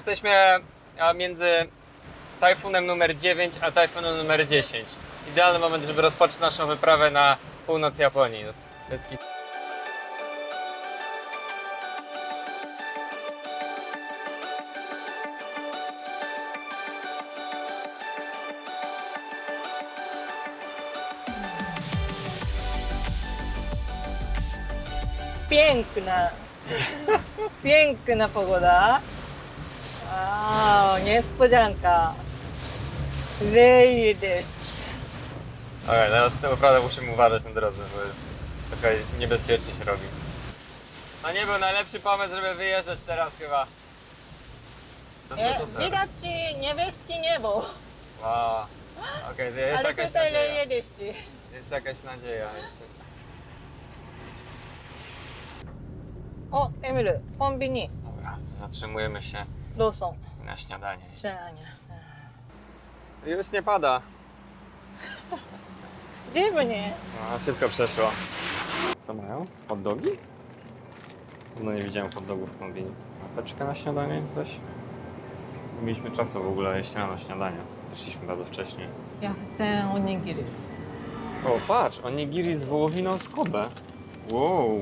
jesteśmy między tajfunem numer 9 a tajfunem numer 10. Idealny moment, żeby rozpocząć naszą wyprawę na północ Japonii. Kit- piękna. Piękna pogoda. A, niespodzianka. Wyjedziesz. Okej, no, okay, teraz naprawdę musimy uważać na drodze, bo jest trochę niebezpiecznie się robi. A nie był najlepszy pomysł, żeby wyjeżdżać teraz chyba. No, widać ci niebieskie niebo. Wow. Okej, okay, jest Ale jakaś nadzieja. jedziesz ci. Jest jakaś nadzieja jeszcze. O, Emil, kombini. Dobra, zatrzymujemy się. Na śniadanie. Śniadanie. Tak. Już nie pada. Dziwnie. No, szybko przeszło. Co mają? Hot dogi? No nie widziałem hot dogów w kombinie. Apeczka na śniadanie coś? Nie mieliśmy czasu w ogóle jeść rano śniadanie. Wyszliśmy bardzo wcześnie. Ja chcę onigiri. O, patrz, onigiri z wołowiną z Kobe. Wow.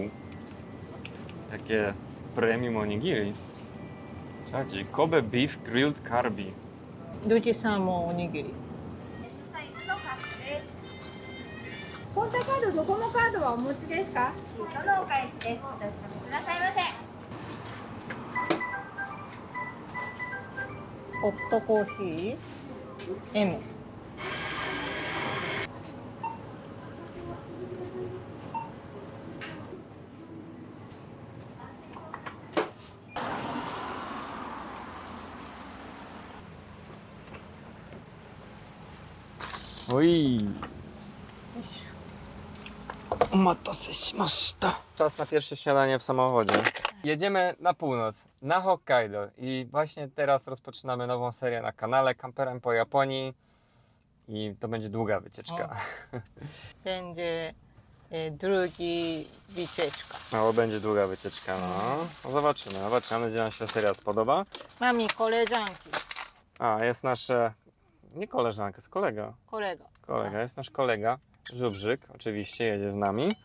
Jakie premium onigiri. Czekajcie, Kobe Beef Grilled Carbi. ルチサーモンおにぎり。ポンタカード、ドコモカードはお持ちですかどのお返しです。お確かめくださいませ。ホットコーヒー M。おい。お待たせしました。Czas na pierwsze śniadanie w samochodzie. Jedziemy na północ, na Hokkaido i właśnie teraz rozpoczynamy nową serię na kanale Kamperem po Japonii i to będzie długa wycieczka. będzie e, drugi wycieczka. No, będzie długa wycieczka, no. no. Zobaczymy, zobaczymy. Mam nadzieję, że nam się ta seria spodoba. Mami, koleżanki. A, jest nasz, e, nie koleżanka, jest kolega. Kolega. Kolega, jest nasz kolega, Żubrzyk, oczywiście, jedzie z nami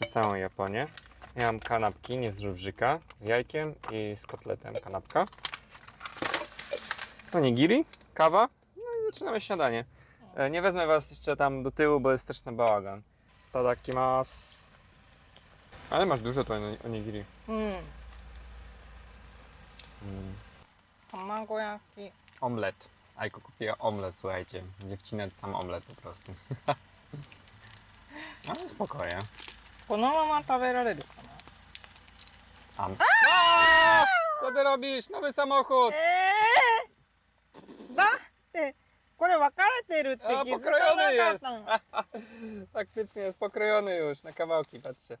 przez całą Japonię. Ja mam kanapki, nie z żubrzyka, z jajkiem i z kotletem kanapka. Onigiri, kawa, no i zaczynamy śniadanie. E, Nie wezmę was jeszcze tam do tyłu, bo jest straszny bałagan. Tadakimasu. Ale masz dużo tu oni- onigiri. うん。 Mm. 卵焼き。 Omlet. Ajko kupiła omlet, słuchajcie. Będzie wcinać sam omlet po prostu. Ale spokojnie. このまま食べられるかな Am. Co ty robisz? Nowy samochód! えー、だってこれ分かれてるって A, 気づか pokrojony なかっ jest! たの Faktycznie jest pokrojony już na kawałki, patrzcie.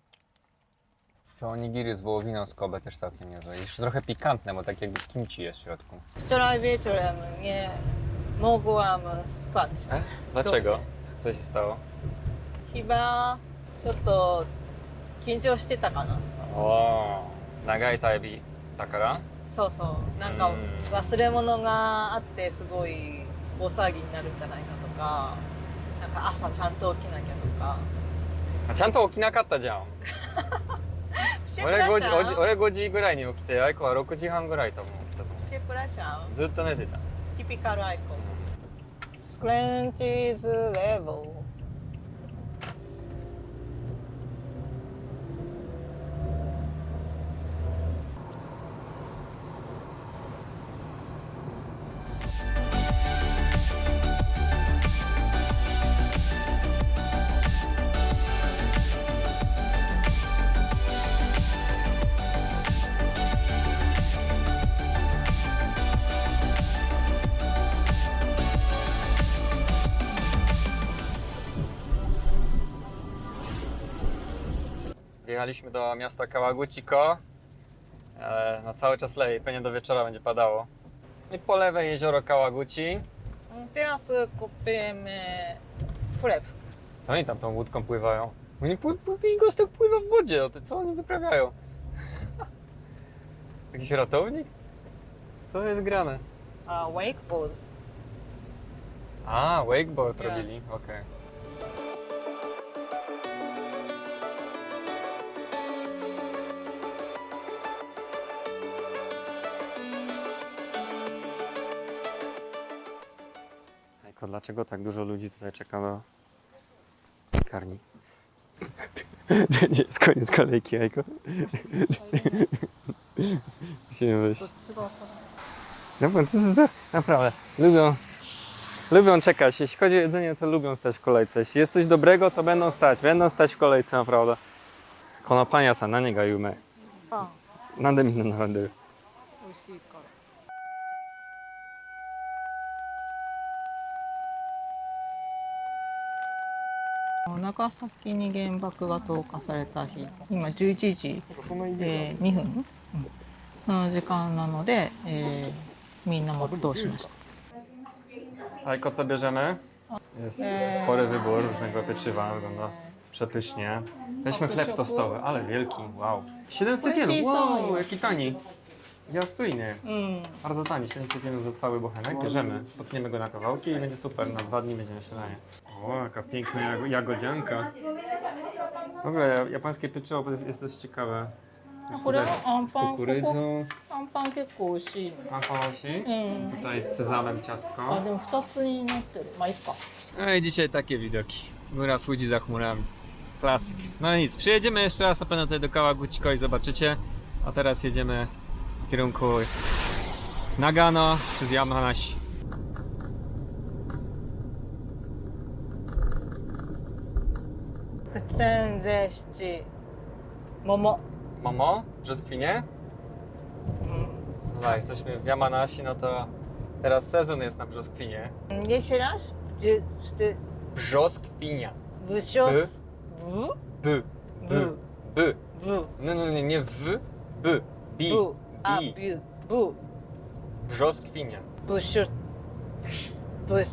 To onigiri z wołowiną z Kobe też całkiem niezłe. Jeszcze trochę pikantne, bo tak jakby kimchi jest w środku. Wczoraj wieczorem nie mogłam spać. E? Dlaczego? Co się stało? Chybaちょっと緊張してたかな O, nagai taibi takara? そうそうなんかうん忘れ物があってすごい大騒ぎになるんじゃないかとかなんか朝ちゃんと起きなきゃとか A, ちゃんと起きなかったじゃん。 俺5時俺5時ぐらいに起きて、アイコは6時半ぐらいと思ったと思プシェプラシャン？うずっと寝てた。ティピカルアイコン。フレンチーズレベ Wjechaliśmy do miasta Kałaguciko. Ale na cały czas leje, pewnie do wieczora będzie padało. I po lewej jezioro Kałaguci. Teraz kupimy chleb. Co oni tam tą łódką pływają? Oni pły, pły, gostek pływa w wodzie, o ty, co oni wyprawiają? Jakiś ratownik? Co jest grane? A, wakeboard. A, wakeboard robili, okej. Okay. Ejko, dlaczego tak dużo ludzi tutaj czeka na piekarni? To nie jest koniec kolejki, Ejko. Musimy wyjść. No bo co, co, co? Naprawdę, lubią, lubią czekać. Jeśli chodzi o jedzenie, to lubią stać w kolejce. Jeśli jest coś dobrego, to będą stać. Będą stać w kolejce, naprawdę. このパン屋さん何が有名パンなんでみんな並んでる美味しいか 長崎に原爆が投下された日今11時、えー2分、うんその時間なので、えーみんな黙祷しました Ajko, co bierzemy? Jest Eee. spory wybór różnego pieczywa, wygląda przepysznie. Weźmy chleb tostowy, ale wielki, wow. 700 jenów, wow, jaki tani. Jasujny. うん、 Bardzo tani, 700 jenów za cały bochenek. Bierzemy, potniemy go na kawałki i będzie super, na dwa dni będziemy śniadanie. O, jaka piękna jago- jagodzianka. W ogóle japońskie pieczywo jest dość ciekawe. これはアン Z パンここ kukurydzą, アンパン結構美味しいの mahaoshi. うん Tutaj z sezamem あ ciastko. でも2つになってるまあいいか No i dzisiaj takie widoki. Góra Fuji za chmurami. Klasyk. No nic, przyjedziemy jeszcze raz na pewno tutaj do Kawaguchiko i zobaczycie. A teraz jedziemy w kierunku Nagano przez Yamanashi. Kuchenze shichi Momo Momo? Brzoskwinie? mm. No jesteśmy w Yamanashi, no to teraz sezon jest na brzoskwinie. Yeşilaş işte Brzoskwinia. Buşos By? Bu B. B. B. Bu No, no, nie, nie w. B. Bi. Bu A Bi. bu Bu Brzoskwinia. Buşu Buş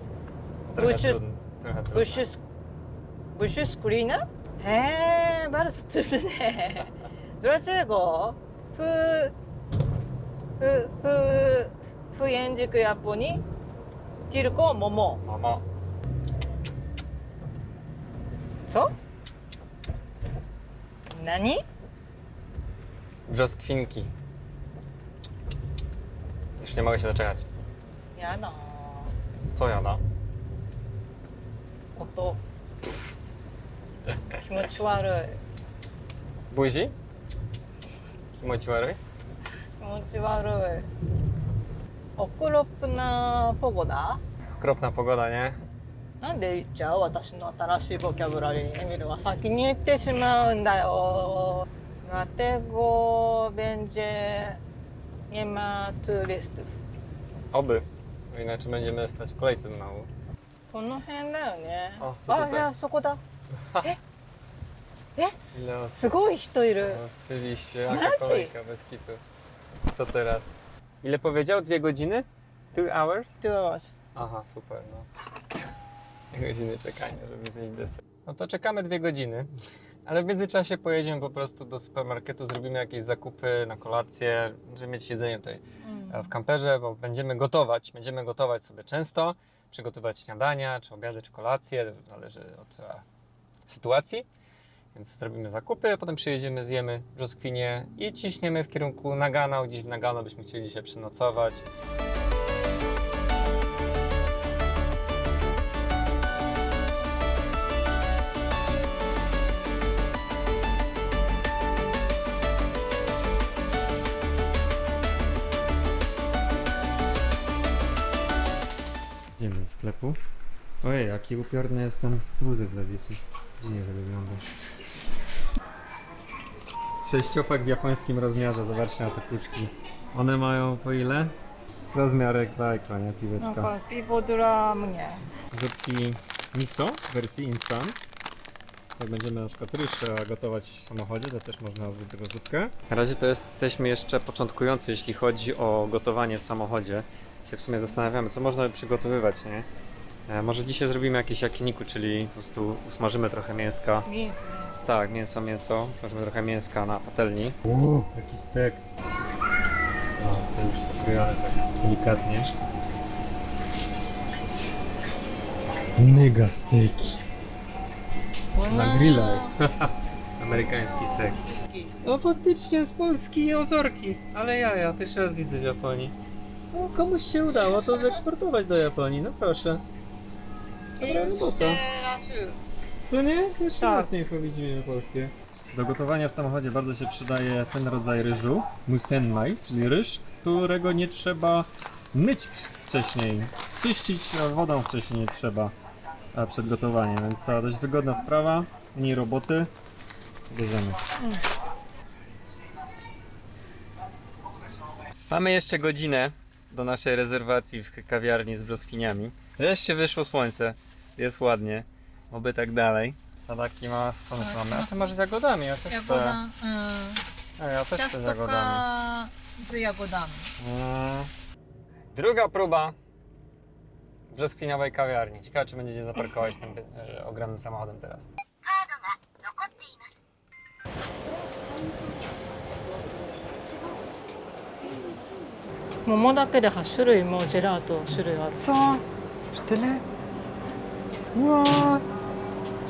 Trochę Bushu- trudne. Trochę trudne. Buşu Buşu screener? He, bardzo trudne. Dlaczego? W w w w języku Japonii tylko momo. Momo. Co? Nani? Brzoskwinki. Już nie mogę się doczekać. やだ Co jada? 音 気持ち悪い?気持ち悪い？オクロプナポゴダ？Okropna pogoda, nie? なんで言っちゃう？私の新しいボキャブラリーエミルは先に言ってしまうんだよ。ガテゴベンジェマトゥリスト。Oby. Inaczej będziemy stać w kolejce znowu. この？辺だよね。あいやそこだええす Ile osób? すごい人いる Oczywiście, Maciej. jaka kolejka bez kitu. Co teraz? Ile powiedział? Dwie godziny? Two hours? 2 hours Aha, super, no. Dwie godziny czekania, żeby zjeść deser. No to czekamy dwie godziny, ale w międzyczasie pojedziemy po prostu do supermarketu, zrobimy jakieś zakupy na kolację, żeby mieć jedzenie tutaj e, w kamperze, bo będziemy gotować. Będziemy gotować sobie często, przygotować śniadania, czy obiady, czy kolacje, zależy od e, sytuacji. Więc zrobimy zakupy, potem przyjedziemy, zjemy brzoskwinie i ciśniemy w kierunku Nagano. Gdzieś w Nagano byśmy chcieli dzisiaj przenocować. Idziemy do sklepu. Ojej, jaki upiorny jest ten wózek dla dzieci. Dziwnie to wygląda. Sześciopak w japońskim rozmiarze, zobaczcie na te kluczki. One mają po ile? Rozmiarek bajka, nie? Piweczka. No tak, piwo dla mnie. Zupki miso wersji instant. Jak będziemy na przykład ryż gotować w samochodzie, to też można zrobić tego zupkę. Na razie to jesteśmy jeszcze początkujący, jeśli chodzi o gotowanie w samochodzie. Się w sumie zastanawiamy, co można by przygotowywać, nie? E, może dzisiaj zrobimy jakieś jakiniku, czyli po prostu usmażymy trochę mięska. Mięso, mięso. Tak, mięso, mięso. Usmażymy trochę mięska na patelni. Uuu, jaki stek. No, to już pokrojone tak delikatnie. Mega steki. Na grilla jest. Amerykański stek. No faktycznie z Polski jozorki, ale ja, ja pierwszy raz widzę w Japonii. No, komuś się udało to zeeksportować do Japonii, no proszę. Dobra robota. Co nie? Jeszcze Tak. raz mięcho widzimy polskie. Do gotowania w samochodzie bardzo się przydaje ten rodzaj ryżu, musenmai, czyli ryż, którego nie trzeba myć wcześniej, czyścić no, wodą wcześniej nie trzeba a, przed gotowaniem, więc to dość wygodna sprawa, mniej roboty. Bierzemy. Mamy jeszcze godzinę do naszej rezerwacji w kawiarni z brzoskwiniami. Wreszcie wyszło słońce, jest ładnie, oby tak dalej. A taki ma słonek mamy. A ty masz z jagodami, ja też chcę. Jagoda, mm, A ja też chcę z jagodami. かz jagodami. Mm. Druga próba brzoskwiniowej kawiarni. Ciekawe, czy będziecie zaparkować tym e, ogromnym samochodem teraz. 桃だけで8種類もジェラート種類ある Co? Czy tyle? Wow.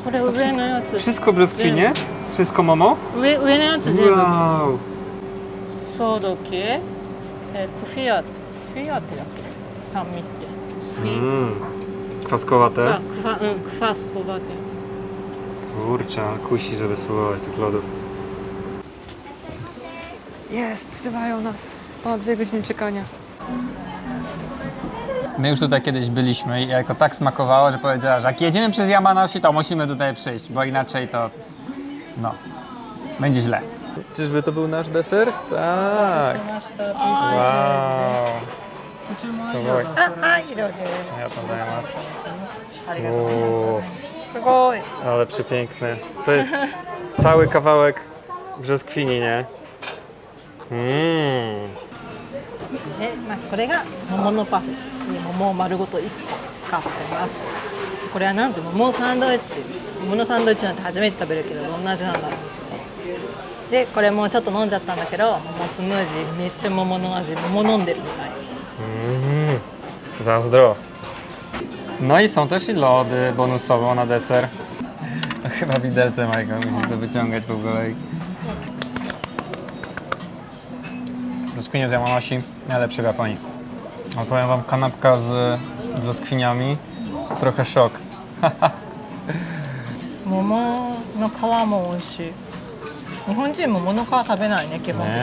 これ上のやつ Wszystko brzoskwinie? Wszystko momo? 上上のやつ全部 Wow. ソード系えクフィアクフィアってだっけ酸味ってフィ、 Mm. Kwaskowate. あクファうんクファスコバテ Kurczę, ale kusi, żeby spróbować tych lodów. Jest, wzywają nas. O, dwie godziny czekania. My już tutaj kiedyś byliśmy i jako tak smakowało, że powiedziała, że jak jedziemy przez Yamanashi, to musimy tutaj przyjść, bo inaczej to, no, będzie źle. Czyżby to był nasz deser? Tak. しました Wow. 注文すごいあはい以上ですありがとうございます。ありがとうござい O, ますすごい ale przepiękne. To jest cały kawałek brzoskwini, nie? Mmm. で、まずこれが桃のパフに 桃を丸ごと1個使ってます。これはなんと桃サンドイッチ桃のサンドイッチなんて初めて食べるけどどんな味なんだろう。でこれもちょっと飲んじゃったんだけど桃スムージーめっちゃ桃の味桃飲んでるみたい。うん。ザス。ドノイソンとシロードボヌソボナデセル Chyba widelce, Majka, musisz to wyciągać po kolei. Zaskunię z Yamanashi, najlepszy w Japonii. A powiem wam, kanapka z brzoskwiniami to trochę szok. 桃の皮も美味しい日本人桃の皮食べないね基本的に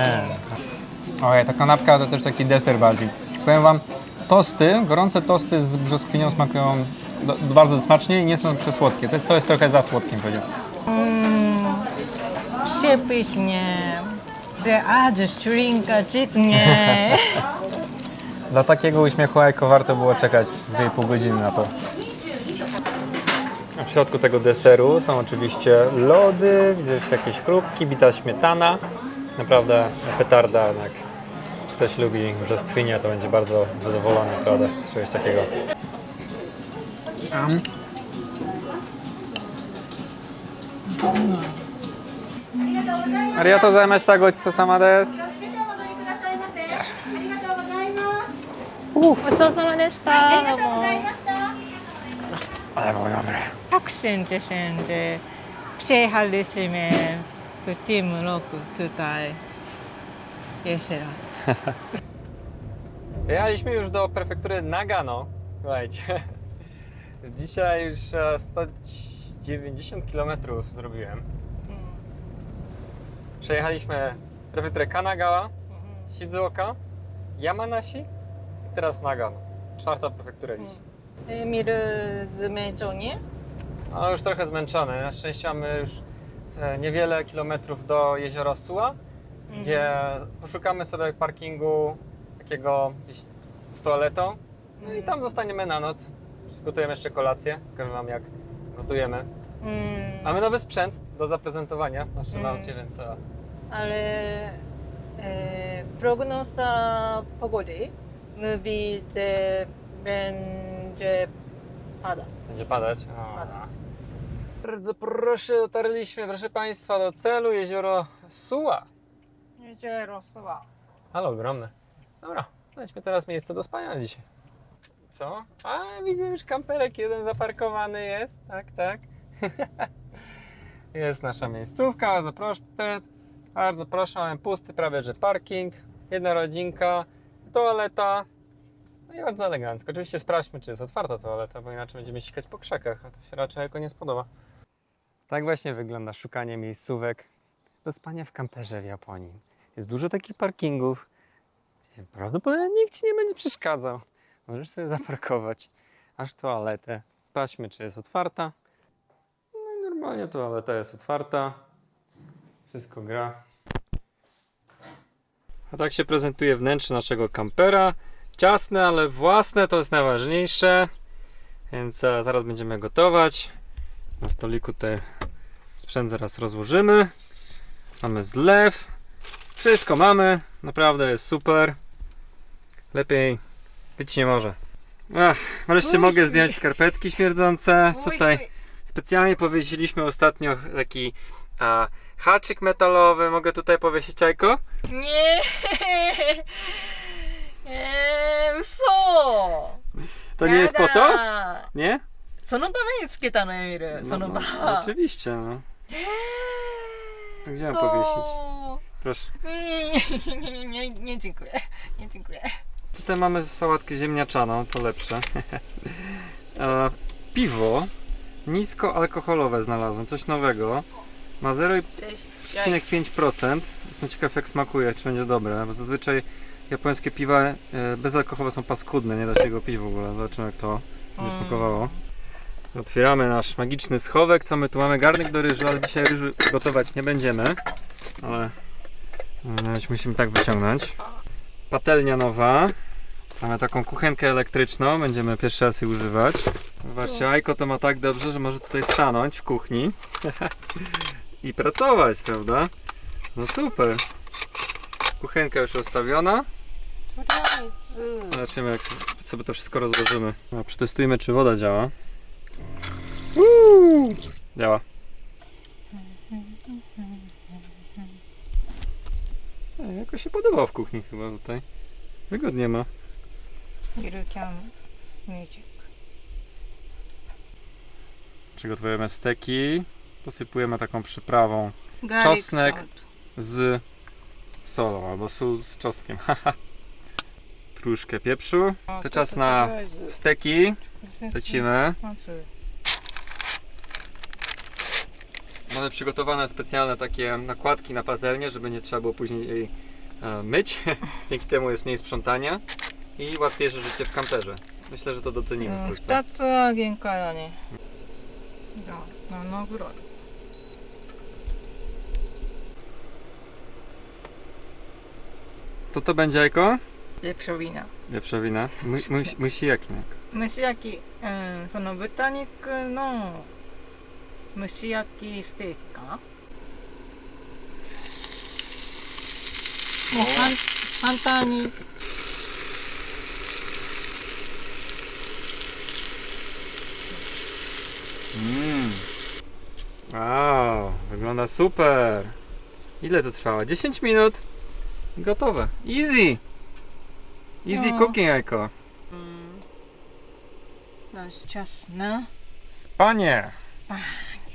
Nie. Ojej, ta kanapka to też taki deser bardziej. Powiem wam, tosty, gorące tosty z brzoskwinią smakują do, bardzo smacznie i nie są przesłodkie. To, to jest trochę za słodkim powiedział. うーんシェプイスねでアージュシュリンカチね Dla takiego uśmiechu Ajko warto było czekać 2,5 godziny na to. A W środku tego deseru są oczywiście lody, widzę jeszcze jakieś chrupki, bita śmietana. Naprawdę petarda, jak ktoś lubi brzoskwinię, to będzie bardzo zadowolony naprawdę z czegoś takiego. Um. Arigatou gozaimashita, gochiso sama desu. 気をつけてお戻りく ごちそうさまでした。ありがとうございました。あ、もうダメ。タクシンジェシェンジェ、ピシェハルシメ、プティムロクトゥタイ、イシェラス。Jechaliśmy już do prefektury Nagano. Słuchajcie, dzisiaj już e, 190 km zrobiłem. Przejechaliśmy prefekturę Kanagawa, Shizuoka, Yamanashi, teraz Nagan, czwarta prefektura dziś. Y, Mir y, zmęczony? No już trochę zmęczony. Na szczęście mamy już e, niewiele kilometrów do jeziora Suła, mhm. gdzie poszukamy sobie parkingu takiego gdzieś z toaletą. No i mhm. tam zostaniemy na noc. Gotujemy jeszcze kolację. Pokażę Wam jak gotujemy. Mm. Mamy nowy sprzęt do zaprezentowania w naszym mm. więc... E, Ale e, prognoza pogody mówi, że będzie pada. będzie padać. O. Bardzo proszę, dotarliśmy, proszę Państwa, do celu jezioro Suła. Jezioro Suwa. Ale ogromne. Dobra, znajdźmy teraz miejsce do spania dzisiaj. Co? A, widzę już kamperek jeden zaparkowany jest. Tak, tak. jest nasza miejscówka, bardzo proszę. Bardzo proszę, mamy pusty prawie że parking. Jedna rodzinka, toaleta. No i bardzo elegancko. Oczywiście sprawdźmy, czy jest otwarta toaleta, bo inaczej będziemy sikać po krzakach, a to się raczej jako nie spodoba. Tak właśnie wygląda szukanie miejscówek do spania w kamperze w Japonii. Jest dużo takich parkingów, gdzie prawdopodobnie nikt ci nie będzie przeszkadzał. Możesz sobie zaparkować aż toaletę. Sprawdźmy, czy jest otwarta. No i normalnie toaleta jest otwarta. Wszystko gra. A tak się prezentuje wnętrze naszego kampera. Ciasne, ale własne to jest najważniejsze. Więc e, zaraz będziemy gotować. Na stoliku tutaj sprzęt zaraz rozłożymy. Mamy zlew. Wszystko mamy. Naprawdę jest super. Lepiej być nie może. Ach, wreszcie Uj. mogę zdjąć skarpetki śmierdzące. Tutaj specjalnie powiesiliśmy ostatnio taki a, haczyk metalowy. Mogę tutaj powiesić jajko? Nie! Eee, 嘘 To nie jest po to? やだ Nie? そのためにつけたのエミルそのno, バ no, ー oczywiście. No. えー Gdzie mam そう powiesić? Proszę. Mm, nie, nie, nie, nie dziękuję. Nie dziękuję. Tutaj mamy sałatkę ziemniaczaną, to lepsze. e, piwo niskoalkoholowe znalazłem, coś nowego. Ma 0,5%. Jestem ciekaw jak smakuje, czy będzie dobre, bo zazwyczaj japońskie piwa e, bezalkoholowe są paskudne, nie da się go pić w ogóle. Zobaczymy jak to będzie smakowało. Otwieramy nasz magiczny schowek. Co my tu mamy? Garnek do ryżu, ale dzisiaj ryżu gotować nie będziemy. Ale no, musimy tak wyciągnąć. Patelnia nowa. Mamy taką kuchenkę elektryczną, będziemy pierwszy raz jej używać. Zobaczcie, Ajko to ma tak dobrze, że może tutaj stanąć w kuchni i pracować, prawda? No super. Kuchenka już rozstawiona. Zobaczymy, jak sobie to wszystko rozłożymy. A, przetestujmy, czy woda działa. Uuu, działa. E, jakoś się podoba w kuchni chyba tutaj. Wygodnie ma. Yürürken. Przygotowujemy steki. Posypujemy taką przyprawą. Garlic Czosnek salt. z solą albo sól z czosnkiem. Truszkę pieprzu. To czas na steki. Lecimy. Mamy przygotowane specjalne takie nakładki na patelnię, żeby nie trzeba było później jej e, myć. Dzięki temu jest mniej sprzątania i łatwiejsze życie w kamperze. Myślę, że to docenimy うん wkrótce. 2つは限界だねじゃあ7ぐらい To to będzie jajko? レプショビーナ Wieprzowina. Mu, musi, musi jakinek. 蒸し焼き、うん、その豚肉の蒸し焼きステーキかなもう簡簡単に Mmm. Wow, wygląda super. Ile to trwało? 10 minut. Gotowe. Easy. Easy No. cooking, Eko. Mm. Masz czas na Spanie.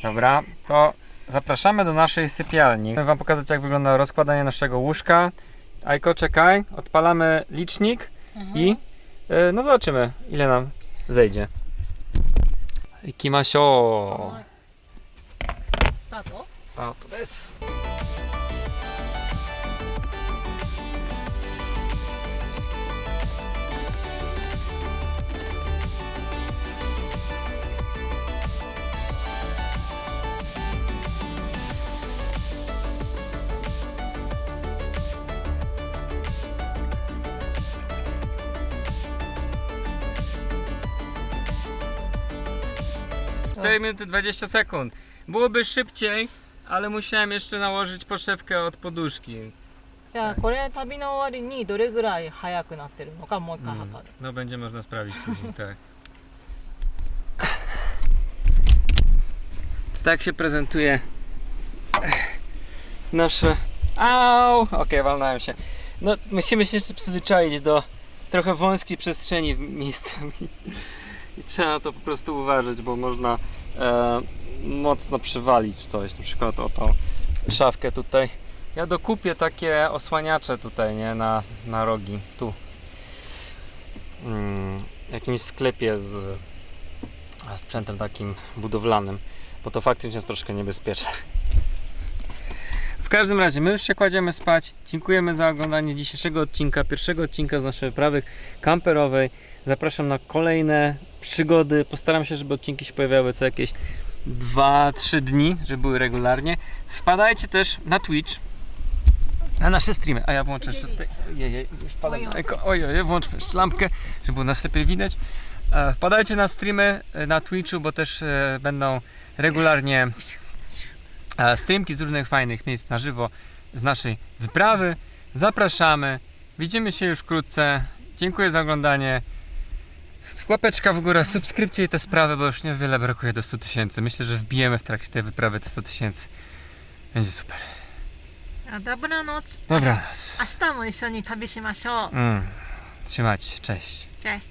Dobra, to zapraszamy do naszej sypialni. Chcemy Wam pokazać, jak wygląda rozkładanie naszego łóżka. Aiko, czekaj, odpalamy licznik mhm. i y, no zobaczymy, ile nam zejdzie. 行きましょう、はい、スタート？スタートです。4 minuty 20 sekund. Byłoby szybciej, ale musiałem jeszcze nałożyć poszewkę od poduszki. じゃあこれ旅の終わりにどれぐらい早くなってるのかもう一回測る、 No będzie można sprawdzić później, tak. Więc tak się prezentuje nasze... Au! Okej, walnąłem się. No, musimy się jeszcze przyzwyczaić do trochę wąskiej przestrzeni miejscami. I trzeba na to po prostu uważać, bo można e, mocno przywalić w coś. Na przykład o tą szafkę tutaj. Ja dokupię takie osłaniacze tutaj, nie? Na, na rogi. Tu. Mm, w jakimś sklepie z sprzętem takim budowlanym, bo to faktycznie jest troszkę niebezpieczne. W każdym razie, my już się kładziemy spać. Dziękujemy za oglądanie dzisiejszego odcinka, pierwszego odcinka z naszej wyprawy kamperowej. Zapraszam na kolejne przygody. Postaram się, żeby odcinki się pojawiały co jakieś 2-3 dni, żeby były regularnie. Wpadajcie też na Twitch, na nasze streamy. A ja włączę jeszcze na eko. Ojej, włączmy jeszcze lampkę, żeby było nas lepiej widać. E, Wpadajcie na streamy e, na Twitchu, bo też e, będą regularnie streamki z różnych fajnych miejsc na żywo z naszej wyprawy. Zapraszamy. Widzimy się już wkrótce. Dziękuję za oglądanie. Łapeczka w górę, subskrypcje i te sprawy, bo już niewiele brakuje do 100 tysięcy. Myślę, że wbijemy w trakcie tej wyprawy te 100 tysięcy. Będzie super. A dobranoc. Dobranoc. Aż tam jeszcze nie tabi się masio. Mm. Trzymać się, cześć. Cześć.